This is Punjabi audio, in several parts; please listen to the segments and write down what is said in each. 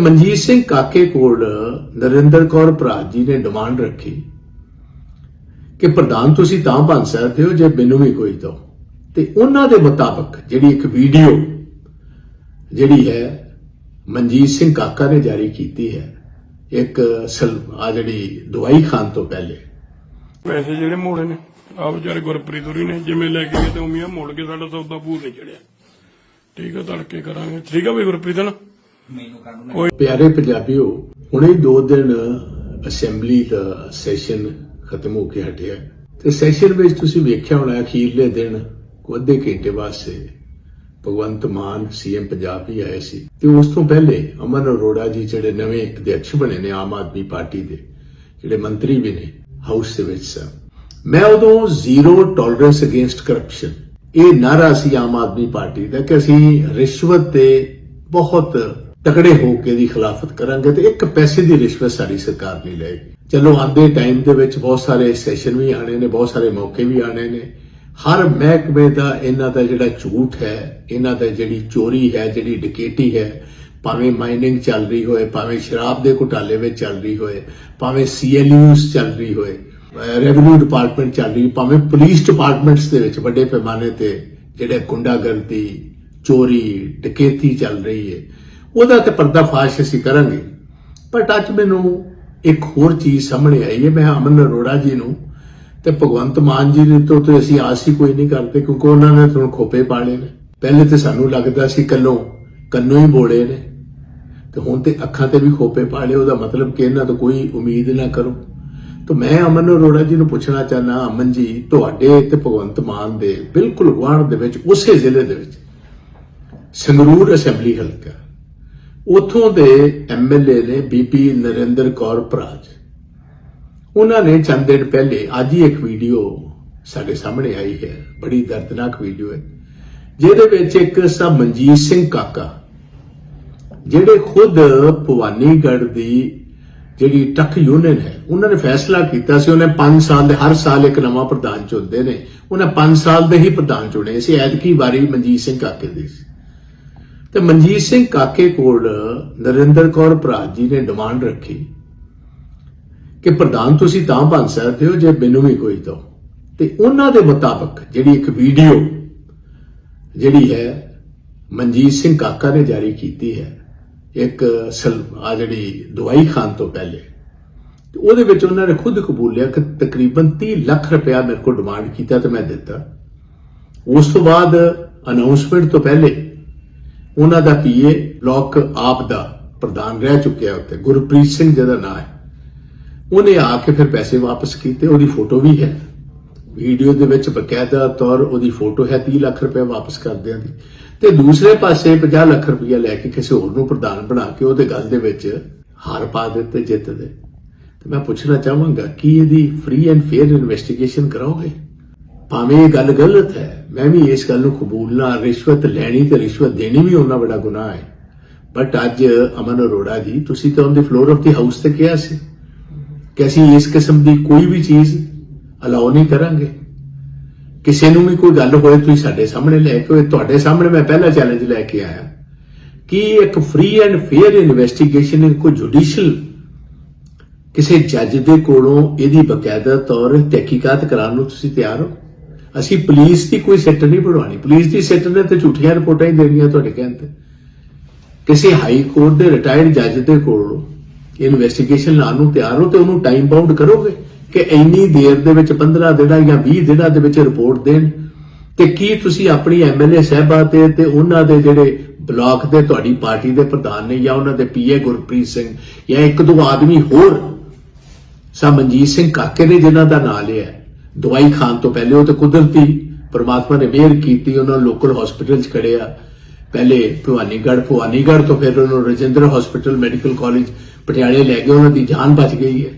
ਮਨਜੀਤ ਸਿੰਘ ਕਾਕੇ ਕੋਲ ਨਰਿੰਦਰ ਕੌਰ ਭਰਾਤ ਜੀ ਨੇ ਡਿਮਾਂਡ ਰੱਖੀ ਕਿ ਪ੍ਰਧਾਨ ਤੁਸੀਂ ਤਾਂ ਬਣ ਸਕਦੇ ਹੋ ਜੇ ਮੈਨੂੰ ਵੀ ਕੋਈ ਦੋ। ਤੇ ਉਹਨਾਂ ਦੇ ਮੁਤਾਬਕ ਜਿਹੜੀ ਇੱਕ ਵੀਡੀਓ ਜਿਹੜੀ ਹੈ ਮਨਜੀਤ ਸਿੰਘ ਕਾਕਾ ਨੇ ਜਾਰੀ ਕੀਤੀ ਹੈ, ਇੱਕ ਆ ਜਿਹੜੀ ਦਵਾਈ ਖਾਨ ਤੋਂ ਪਹਿਲੇ। ਪੈਸੇ ਜਿਹੜੇ ਮੋੜੇ ਨੇ ਆ ਵਿਚਾਰੇ ਗੁਰਪ੍ਰੀਤ ਹੋਰੀ ਨੇ, ਜਿਵੇਂ ਲੈ ਕੇ ਗਏ ਤੇ ਉਮੀਆਂ ਮੋੜ ਕੇ ਸਾਡਾ ਸੌਦਾ ਭੂਤ ਨਹੀਂ ਚੜਿਆ। ਠੀਕ ਆ, ਤੜਕੇ ਕਰਾਂਗੇ। ਠੀਕ ਆ ਬਈ ਗੁਰਪ੍ਰੀਤ ਨਾ? ਪਿਆਰੇ ਪੰਜਾਬੀਓ ਹੁਣੇ ਹੀ ਦੋ ਦਿਨ ਅਸੈਂਬਲੀ ਦਾ ਸੈਸ਼ਨ ਖਤਮ ਹੋ ਕੇ ਹਟਿਆ ਤੇ ਸੈਸ਼ਨ ਵਿੱਚ ਤੁਸੀਂ ਵੇਖਿਆ ਹੋਣਾ ਅਖੀਰਲੇ ਦਿਨ ਕੋ ਅੱਧੇ ਘੰਟੇ ਵਾਸਤੇ ਭਗਵੰਤ ਮਾਨ ਸੀਐਮ ਪੰਜਾਬ ਹੀ ਆਏ ਸੀ। ਤੇ ਉਸ ਤੋਂ ਪਹਿਲੇ ਅਮਨ ਅਰੋੜਾ ਜੀ ਜਿਹੜੇ ਨਵੇਂ ਅਧਿਕਸ਼ ਬਣੇ ਨੇ ਆਮ ਆਦਮੀ ਪਾਰਟੀ ਦੇ ਜਿਹੜੇ ਮੰਤਰੀ ਵੀ ਨੇ ਹਾਊਸ ਦੇ ਵਿੱਚ ਸਨ। ਮੈਂ ਉਦੋਂ ਜ਼ੀਰੋ ਟੋਲਰੈਂਸ ਅਗੇਂਸਟ ਕਰਪਸ਼ਨ ਇਹ ਨਾਰਾ ਸੀ ਆਮ ਆਦਮੀ ਪਾਰਟੀ ਦਾ ਕਿ ਅਸੀਂ ਰਿਸ਼ਵਤ ਤੇ ਬਹੁਤ ਤਕੜੇ ਹੋ ਕੇ ਦੀ ਖਿਲਾਫਤ ਕਰਾਂਗੇ ਤੇ ਇੱਕ ਪੈਸੇ ਦੀ ਰਿਸ਼ਵਤ ਸਾਡੀ ਸਰਕਾਰ ਨਹੀਂ ਲਏਗੀ। ਚਲੋ ਆਂਦੇ ਟਾਈਮ ਦੇ ਵਿੱਚ ਬਹੁਤ ਸਾਰੇ ਸੈਸ਼ਨ ਵੀ ਆਣੇ ਨੇ, ਬਹੁਤ ਸਾਰੇ ਮੌਕੇ ਵੀ ਆਣੇ ਨੇ। ਹਰ ਮਹਿਕਮੇ ਦਾ ਇਹਨਾਂ ਦਾ ਜਿਹੜਾ ਝੂਠ ਹੈ, ਇਹਨਾਂ ਦਾ ਜਿਹੜੀ ਚੋਰੀ ਹੈ, ਜਿਹੜੀ ਡਕੇਟੀ ਹੈ, ਭਾਵੇਂ ਮਾਈਨਿੰਗ ਚੱਲ ਰਹੀ ਹੋਏ, ਭਾਵੇਂ ਸ਼ਰਾਬ ਦੇ ਘੁਟਾਲੇ ਵਿੱਚ ਚੱਲ ਰਹੀ ਹੋਏ, ਭਾਵੇਂ ਸੀਐਲਯੂਸ ਚੱਲ ਰਹੀ ਹੋਏ ਰੈਵਨਿਊ ਡਿਪਾਰਟਮੈਂਟ ਚੱਲ ਰਹੀ, ਭਾਵੇਂ ਪੁਲਿਸ ਡਿਪਾਰਟਮੈਂਟਸ ਦੇ ਵਿੱਚ ਵੱਡੇ ਪੈਮਾਨੇ ਤੇ ਜਿਹੜੇ ਗੁੰਡਾਗਰਦੀ, ਚੋਰੀ, ਡਕੇਤੀ ਚੱਲ ਰਹੀ ਹੈ ਉਹਦਾ ਤੇ ਪਰਦਾਫਾਸ਼ ਅਸੀਂ ਕਰਾਂਗੇ। ਪਰ ਅੱਜ ਮੈਨੂੰ ਇੱਕ ਹੋਰ ਚੀਜ਼ ਸਾਹਮਣੇ ਆਈ ਹੈ, ਮੈਂ ਅਮਨ ਅਰੋੜਾ ਜੀ ਨੂੰ ਤੇ ਭਗਵੰਤ ਮਾਨ ਜੀ ਦੇ ਤੋਂ ਤੇ ਅਸੀਂ ਆਸ ਹੀ ਕੋਈ ਨਹੀਂ ਕਰਦੇ ਕਿਉਂਕਿ ਉਹਨਾਂ ਨੇ ਤੁਹਾਨੂੰ ਖੋਪੇ ਪਾਲੇ ਨੇ। ਪਹਿਲੇ ਤੇ ਸਾਨੂੰ ਲੱਗਦਾ ਸੀ ਕੱਲੋਂ, ਕੰਨੋਂ ਹੀ ਬੋੜੇ ਨੇ। ਤੇ ਹੁਣ ਤੇ ਅੱਖਾਂ ਤੇ ਵੀ ਖੋਪੇ ਪਾਲੇ, ਉਹਦਾ ਮਤਲਬ ਕਿ ਇਹਨਾਂ ਤੋਂ ਕੋਈ ਉਮੀਦ ਨਾ ਕਰੋ। ਤਾਂ ਮੈਂ ਅਮਨ ਅਰੋੜਾ ਜੀ ਨੂੰ ਪੁੱਛਣਾ ਚਾਹਨਾ ਅਮਨ ਜੀ, ਤੁਹਾਡੇ ਤੇ ਭਗਵੰਤ ਮਾਨ ਦੇ ਬਿਲਕੁਲ ਗੁਆਂਢ ਦੇ ਵਿੱਚ, ਉਸੇ ਜ਼ਿਲ੍ਹੇ ਦੇ ਵਿੱਚ ਸੰਗਰੂਰ ਅਸੈਂਬਲੀ ਹਲਕਾ ਉਥੋਂ ਦੇ ਐਮਐਲਏ ਨੇ ਬੀਪੀ ਨਰਿੰਦਰ ਕੌਰ ਭਰਾਜ। ਉਹਨਾਂ ਨੇ ਚੰਦ ਦਿਨ ਪਹਿਲੇ ਅੱਜ ਹੀ ਇੱਕ ਵੀਡੀਓ ਸਾਡੇ ਸਾਹਮਣੇ ਆਈ ਹੈ। ਬੜੀ ਦਰਦਨਾਕ ਵੀਡੀਓ ਹੈ। ਜਿਹਦੇ ਵਿੱਚ ਇੱਕ ਸਾ ਮਨਜੀਤ ਸਿੰਘ ਕਾਕਾ, ਜਿਹੜੇ ਖੁਦ ਭਵਾਨੀਗੜ ਦੀ ਜਿਹੜੀ ਟੱਕ ਯੂਨੀਅਨ ਹੈ, ਉਹਨਾਂ ਨੇ ਫੈਸਲਾ ਕੀਤਾ ਸੀ। ਉਹਨੇ 5 ਸਾਲ ਦੇ, ਹਰ ਸਾਲ ਇੱਕ ਨਵਾਂ ਪ੍ਰਧਾਨ ਚੁਣਦੇ ਨੇ। ਉਹਨੇ 5 ਸਾਲ ਦੇ ਹੀ ਪ੍ਰਧਾਨ ਚੁਣੇ ਸੀ। ਐਤਕੀ ਵਾਰੀ ਮਨਜੀਤ ਸਿੰਘ ਕਾਕੇ ਦੀ ਸੀ। ਤੇ ਮਨਜੀਤ ਸਿੰਘ ਕਾਕੇ ਕੋਲ ਨਰਿੰਦਰ ਕੌਰ ਭਰਾਤ ਜੀ ਨੇ ਡਿਮਾਂਡ ਰੱਖੀ ਕਿ ਪ੍ਰਧਾਨ ਤੁਸੀਂ ਤਾਂ ਬਣ ਸਕਦੇ ਹੋ ਜੇ ਮੈਨੂੰ ਵੀ ਕੋਈ ਦੋ। ਤੇ ਉਹਨਾਂ ਦੇ ਮੁਤਾਬਕ ਜਿਹੜੀ ਇੱਕ ਵੀਡੀਓ ਜਿਹੜੀ ਹੈ ਮਨਜੀਤ ਸਿੰਘ ਕਾਕਾ ਨੇ ਜਾਰੀ ਕੀਤੀ ਹੈ, ਇੱਕ ਆ ਜਿਹੜੀ ਦਵਾਈ ਖਾਣ ਤੋਂ ਪਹਿਲੇ, ਤੇ ਉਹਦੇ ਵਿੱਚ ਉਹਨਾਂ ਨੇ ਖੁਦ ਕਬੂਲਿਆ ਕਿ ਤਕਰੀਬਨ 30 ਲੱਖ ਰੁਪਇਆ ਮੇਰੇ ਕੋਲ ਡਿਮਾਂਡ ਕੀਤਾ ਤੇ ਮੈਂ ਦਿੱਤਾ। ਉਸ ਤੋਂ ਬਾਅਦ ਅਨਾਉਂਸਮੈਂਟ ਤੋਂ ਪਹਿਲੇ ਉਹਨਾਂ ਦਾ ਪੀਏ ਬਲਾਕ ਆਪ ਦਾ ਪ੍ਰਧਾਨ ਰਹਿ ਚੁੱਕਿਆ ਉੱਤੇ। ਗੁਰਪ੍ਰੀਤ ਸਿੰਘ ਜਿਹਦਾ ਨਾਮ ਹੈ। ਉਹਨੇ ਆ ਕੇ ਫਿਰ ਪੈਸੇ ਵਾਪਸ ਕੀਤੇ, ਉਹਦੀ ਫੋਟੋ ਵੀ ਹੈ। ਵੀਡੀਓ ਦੇ ਵਿੱਚ ਬਕਾਇਦਾ ਤੌਰ ਉਹਦੀ ਫੋਟੋ ਹੈ 30 ਲੱਖ ਰੁਪਏ ਵਾਪਸ ਕਰਦਿਆਂ ਦੀ। ਤੇ ਦੂਸਰੇ ਪਾਸੇ 50 ਲੱਖ ਰੁਪਏ ਲੈ ਕੇ ਕਿਸੇ ਹੋਰ ਨੂੰ ਪ੍ਰਧਾਨ ਬਣਾ ਕੇ ਉਹਦੇ ਗੱਲ ਦੇ ਵਿੱਚ ਹਾਰ ਪਾ ਦਿੱਤੇ, ਜਿੱਤ ਦੇ। ਤੇ ਮੈਂ ਪੁੱਛਣਾ ਚਾਹਾਂਗਾ, ਕਿ ਇਹਦੀ ਫ੍ਰੀ ਐਂਡ ਫੇਅਰ ਇਨਵੈਸਟੀਗੇਸ਼ਨ ਕਰਾਓਗੇ? ਭਾਵੇਂ ਇਹ ਗੱਲ ਗਲਤ ਹੈ, ਮੈਂ ਵੀ ਇਸ ਗੱਲ ਨੂੰ ਕਬੂਲਣਾ ਰਿਸ਼ਵਤ ਲੈਣੀ ਤੇ ਰਿਸ਼ਵਤ ਦੇਣੀ ਵੀ ਉਹਨਾਂ ਬੜਾ ਗੁਨਾਹ ਹੈ। ਬਟ ਅੱਜ ਅਮਨ ਅਰੋੜਾ ਜੀ, ਤੁਸੀਂ ਤਾਂ ਉਹਦੇ ਫਲੋਰ ਆਫ ਦੀ ਹਾਊਸ ਤੇ ਕਿਹਾ ਸੀ ਕਿ ਅਸੀਂ ਇਸ ਕਿਸਮ ਦੀ ਕੋਈ ਵੀ ਚੀਜ਼ ਅਲਾਉ ਨਹੀਂ ਕਰਾਂਗੇ। ਕਿਸੇ ਨੂੰ ਵੀ ਕੋਈ ਗੱਲ ਹੋਏ, ਤੁਸੀਂ ਸਾਡੇ ਸਾਹਮਣੇ ਲੈ ਕੇ ਆਓ। ਤੁਹਾਡੇ ਸਾਹਮਣੇ ਮੈਂ ਪਹਿਲਾ ਚੈਲੰਜ ਲੈ ਕੇ ਆਇਆ ਕਿ ਇੱਕ ਫ੍ਰੀ ਐਂਡ ਫੇਅਰ ਇਨਵੈਸਟੀਗੇਸ਼ਨ ਕੋਈ ਜੁਡੀਸ਼ੀਅਲ ਕਿਸੇ ਜੱਜ ਦੇ ਕੋਲੋਂ ਇਹਦੀ ਬਕਾਇਦਾ ਤੌਰ ਤਹਿਕੀਕਾਤ ਕਰਾਉਣ ਨੂੰ ਤੁਸੀਂ ਤਿਆਰ ਹੋ? ਅਸੀਂ ਪੁਲਿਸ ਦੀ ਕੋਈ ਸੈੱਟ ਨਹੀਂ ਬਣਵਾਉਣੀ। ਪੁਲਿਸ ਦੀ ਸੈੱਟ ਨੇ ਤੇ ਝੂਠੀਆਂ ਰਿਪੋਰਟਾਂ ਹੀ ਦੇਣੀਆਂ ਤੁਹਾਡੇ ਕਹਿਣ ਤੇ। ਕਿਸੇ ਹਾਈ ਕੋਰਟ ਦੇ ਰਿਟਾਇਰਡ ਜੱਜ ਦੇ ਕੋਲ ਇਨਵੈਸਟੀਗੇਸ਼ਨ ਲਾਉਣ ਨੂੰ ਤਿਆਰ ਹੋ ਤੇ ਉਹਨੂੰ ਟਾਈਮ ਬਾਉਂਡ ਕਰੋਗੇ ਕਿ ਇੰਨੀ ਦੇਰ ਦੇ ਵਿੱਚ 15 ਦਿਨਾਂ ਜਾਂ 20 ਦਿਨਾਂ ਦੇ ਵਿੱਚ ਰਿਪੋਰਟ ਦੇਣ? ਤੇ ਕੀ ਤੁਸੀਂ ਆਪਣੀ ਐਮਐਲਏ ਸਾਹਿਬਾ ਤੇ ਤੇ ਉਹਨਾਂ ਦੇ ਜਿਹੜੇ ਬਲਾਕ ਦੇ ਤੁਹਾਡੀ ਪਾਰਟੀ ਦੇ ਪ੍ਰਧਾਨ ਨੇ ਜਾਂ ਉਹਨਾਂ ਦੇ ਪੀਏ ਗੁਰਪ੍ਰੀਤ ਸਿੰਘ ਜਾਂ ਇੱਕ ਦੋ ਆਦਮੀ ਹੋਰ, ਸਾ ਸਿੰਘ ਕਾਕੇ ਨੇ ਜਿਨ੍ਹਾਂ ਦਾ ਨਾਂ ਲਿਆ ਦਵਾਈ ਖਾਣ ਤੋਂ ਪਹਿਲੇ ਉਹ ਤੇ ਕੁਦਰਤੀ ਪਰਮਾਤਮਾ ਨੇ ਮਿਹਰ ਕੀਤੀ, ਉਹਨਾਂ ਨੂੰ ਲੋਕਲ ਹਸਪੀਟਲ 'ਚ ਖੜਿਆ ਪਹਿਲੇ ਭਵਾਨੀਗੜ੍ਹ ਭਵਾਨੀਗੜ੍ਹ ਤੋਂ ਫਿਰ ਉਹਨਾਂ ਨੂੰ ਰਜਿੰਦਰ ਹਸਪੀਟਲ ਮੈਡੀਕਲ ਕਾਲਜ ਪਟਿਆਲੇ ਲੈ ਗਏ, ਉਹਨਾਂ ਦੀ ਜਾਨ ਬਚ ਗਈ ਹੈ।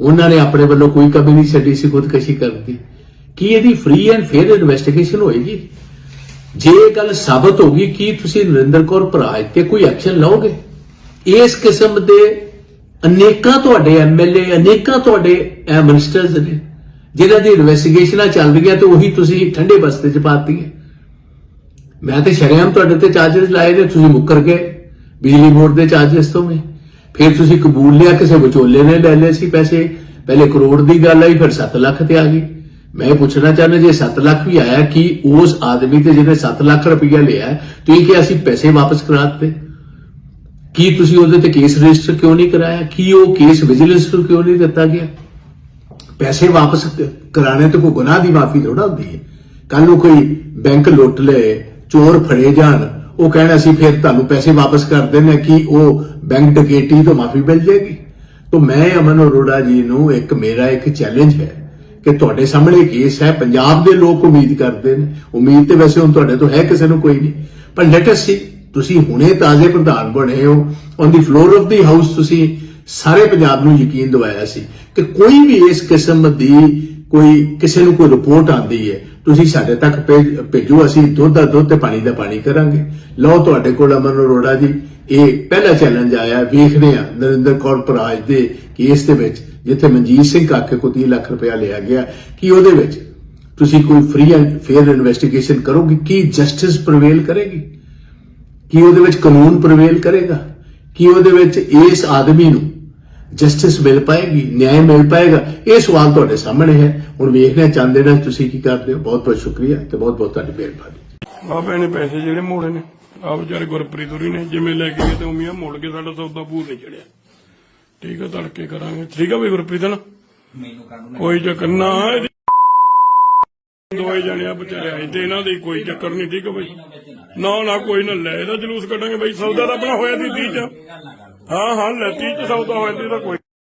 ਉਹਨਾਂ ਨੇ ਆਪਣੇ ਵੱਲੋਂ ਕੋਈ ਕਮੀ ਨਹੀਂ ਛੱਡੀ, ਸੀ ਖੁਦਕਸ਼ੀ ਕਰਦੀ ਕੀ ਇਹਦੀ ਫ੍ਰੀ ਐਂਡ ਫੇਅਰ ਇਨਵੈਸਟੀਗੇਸ਼ਨ ਹੋਏਗੀ? ਜੇ ਇਹ ਗੱਲ ਸਾਬਤ ਹੋ ਗਈ, ਕਿ ਤੁਸੀਂ ਨਰਿੰਦਰ ਕੌਰ ਭਰਾ ਤੇ ਕੋਈ ਐਕਸ਼ਨ ਲਓਗੇ? ਇਸ ਕਿਸਮ ਦੇ ਅਨੇਕਾਂ ਤੁਹਾਡੇ ਐਮਐਲਏ ਅਨੇਕਾਂ ਤੁਹਾਡੇ ਮਿਨਿਸਟਰਸ ਨੇ ਜਿਹਨਾਂ ਦੀ ਇਨਵੈਸਟੀਗੇਸ਼ਨਾਂ ਚੱਲ ਰਹੀਆਂ ਤੇ ਉਹੀ ਤੁਸੀਂ ਠੰਡੇ ਬਸਤੇ 'ਚ ਪਾਤੀ ਹੈ। ਮੈਂ ਤੇ ਸ਼ਰਿਆਮ ਤੁਹਾਡੇ ਤੇ ਚਾਰਜਸ ਲਾਏ ਨੇ, ਤੁਸੀਂ ਮੁੱਕਰ ਗਏ। ਬਿਜਲੀ ਬੋਰਡ ਦੇ ਚਾਰजेस ਤੋਂ ਵੀ। ਫਿਰ ਤੁਸੀਂ ਕਬੂਲ ਲਿਆ, ਕਿਸੇ ਵਿਚੋਲੇ ਨੇ ਲੈ ਲਏ ਸੀ ਪੈਸੇ। ਪਹਿਲੇ ਕਰੋੜ ਦੀ ਗੱਲ ਆਈ, ਫਿਰ 7 ਲੱਖ ਤੇ ਆ ਗਈ। ਮੈਂ ਪੁੱਛਣਾ ਚਾਹੁੰਦਾ, ਜੇ 7 ਲੱਖ ਵੀ ਆਇਆ, ਕਿ ਉਸ ਆਦਮੀ ਤੇ ਜਿਹਨੇ 7 ਲੱਖ ਰੁਪਇਆ ਲਿਆ ਤੁਸੀਂ ਕਿ ਅਸੀਂ ਪੈਸੇ ਵਾਪਸ ਕਰਾ ਦਿੱਤੇ? ਕੀ ਤੁਸੀਂ ਉਹਦੇ ਤੇ ਕੇਸ ਰਜਿਸਟਰ ਕਿਉਂ ਨਹੀਂ ਕਰਾਇਆ? ਕੀ ਉਹ ਕੇਸ ਵਿਜੀਲੈਂਸ ਨੂੰ ਕਿਉਂ ਨਹੀਂ ਦਿੱਤਾ ਗਿਆ? ਪੈਸੇ ਵਾਪਸ ਕਰਾਣੇ ਤੇ ਕੋਈ ਗੁਨਾਹ ਦੀ ਮਾਫੀ ਥੋੜਾ ਹੁੰਦੀ ਹੈ। ਕੱਲ ਨੂੰ ਕੋਈ ਬੈਂਕ ਲੁੱਟ ਲਏ, ਚੋਰ ਫੜੇ ਜਾਣ, ਉਹ ਕਹਿਣਾ ਸੀ ਫਿਰ ਤੁਹਾਨੂੰ ਪੈਸੇ ਵਾਪਸ ਕਰ ਦੇਣੇ ਕਿ ਉਹ ਬੈਂਕ ਡਕੈਤੀ ਤੋਂ ਮਾਫੀ ਮਿਲ ਜਾਏਗੀ। ਤਾਂ ਮੈਂ ਅਮਨ ਅਰੋੜਾ ਜੀ ਨੂੰ ਇੱਕ ਮੇਰਾ ਇੱਕ ਚੈਲੰਜ ਹੈ ਕਿ ਤੁਹਾਡੇ ਸਾਹਮਣੇ ਕੇਸ ਹੈ, ਪੰਜਾਬ ਦੇ ਲੋਕ ਉਮੀਦ ਕਰਦੇ ਨੇ। ਉਮੀਦ ਤੇ ਵੈਸੇ ਹੁਣ ਤੁਹਾਡੇ ਤੋਂ ਹੈ ਕਿਸੇ ਨੂੰ ਕੋਈ ਨਹੀਂ। ਪਰ ਲੈਟ ਅਸ ਸੀ ਤੁਸੀਂ ਹੁਣੇ ਤਾਜ਼ੇ ਪ੍ਰਧਾਨ ਬਣੇ ਹੋ। On the floor of the house ਤੁਸੀਂ ਸਾਰੇ ਪੰਜਾਬ ਨੂੰ ਯਕੀਨ ਦਿਵਾਇਆ ਸੀ ਕਿ ਕੋਈ ਵੀ ਇਸ ਕਿਸਮ ਦੀ ਕੋਈ ਕਿਸੇ ਨੂੰ ਕੋਈ ਰਿਪੋਰਟ ਆਂਦੀ ਹੈ, ਤੁਸੀਂ ਸਾਡੇ ਤੱਕ ਭੇਜ- ਭੇਜੋ, ਅਸੀਂ ਦੁੱਧ ਦਾ ਦੁੱਧ ਤੇ ਪਾਣੀ ਦਾ ਪਾਣੀ ਕਰਾਂਗੇ। ਲਓ ਤੁਹਾਡੇ ਕੋਲ ਅਮਨ ਅਰੋੜਾ ਜੀ, ਇਹ ਪਹਿਲਾ ਚੈਲੰਜ ਆਇਆ, ਵੇਖਦੇ ਆ ਨਰਿੰਦਰ ਕੌਰ ਪਰਾਜ ਦੇ ਕੇਸ ਦੇ ਵਿੱਚ, ਜਿੱਥੇ ਮਨਜੀਤ ਸਿੰਘ ਕਾਕੇ ਕੋ 30 ਲੱਖ ਰੁਪਇਆ ਲਿਆ ਗਿਆ, ਕਿ ਉਹਦੇ ਵਿੱਚ ਤੁਸੀਂ ਕੋਈ ਫ੍ਰੀ ਐਂਡ ਫੇਅਰ ਇਨਵੈਸਟੀਗੇਸ਼ਨ ਕਰੋਗੇ? ਕੀ ਜਸਟਿਸ ਪ੍ਰਵੇਲ ਕਰੇਗੀ? ਕੀ ਉਹਦੇ ਵਿੱਚ ਕਾਨੂੰਨ ਪ੍ਰਵੇਲ ਕਰੇਗਾ? ਕੀ ਉਹਦੇ ਵਿੱਚ ਇਸ ਆਦਮੀ ਨੂੰ ਜਸਟਿਸ ਮਿਲ ਪਾਏਗੀ ਨਿਆਂ ਮਿਲ ਪਾਏਗਾ ਇਹ ਸਵਾਲ ਤੁਹਾਡੇ ਸਾਹਮਣੇ ਹੈ। ਹੁਣ ਵੇਖਣਾ ਚਾਹੁੰਦੇ ਨੇ ਤੁਸੀਂ ਕੀ ਕਰਦੇ ਹੋ? ਬਹੁਤ ਬਹੁਤ ਸ਼ੁਕਰੀਆ ਤੇ ਬਹੁਤ ਬਹੁਤ ਤੁਹਾਡੀ ਮਿਹਰਬਾਨੀ। ਆ ਭੈਣੇ ਪੈਸੇ ਜਿਹੜੇ ਮੋੜੇ ਨੇ ਆ ਵਿਚਾਰੇ ਗੁਰਪ੍ਰੀਤ ਹੋਰੀ ਨੇ ਜਿਵੇਂ ਲੈ ਕੇ ਗਏ ਤੇ ਉਮੀਆਂ ਮੋੜ ਕੇ ਸਾਡਾ ਸੌਦਾ ਭੂਤ ਨਹੀਂ ਚੜਿਆ। ਠੀਕ ਆ ਤੜਕੇ ਕਰਾਂਗੇ। ਠੀਕ ਆ ਬਈ ਗੁਰਪ੍ਰੀਤ ਨਾ? ਕੋਈ ਚੱਕਰ ਨਾ ਦੋਏ ਜਣਿਆ ਵਿਚਾਰੇ ਆਏ ਤੇ ਇਹਨਾਂ ਦੀ ਕੋਈ ਚੱਕਰ ਨਹੀਂ ਠੀਕ ਆ ਬਈ? ਨਾ ਨਾ ਕੋਈ ਨਾ ਲੈ ਇਹਦਾ ਜਲੂਸ ਕੱਢਾਂਗੇ ਬਈ ਸੌਦਾ ਤਾਂ ਆਪਣਾ ਹੋਇਆ ਸੀ 30 ਚ। ਹਾਂ ਹਾਂ ਲੈਤੀ ਚ ਸੌਦਾ ਹੋਇਆ ਸੀ ਤਾਂ ਕੋਈ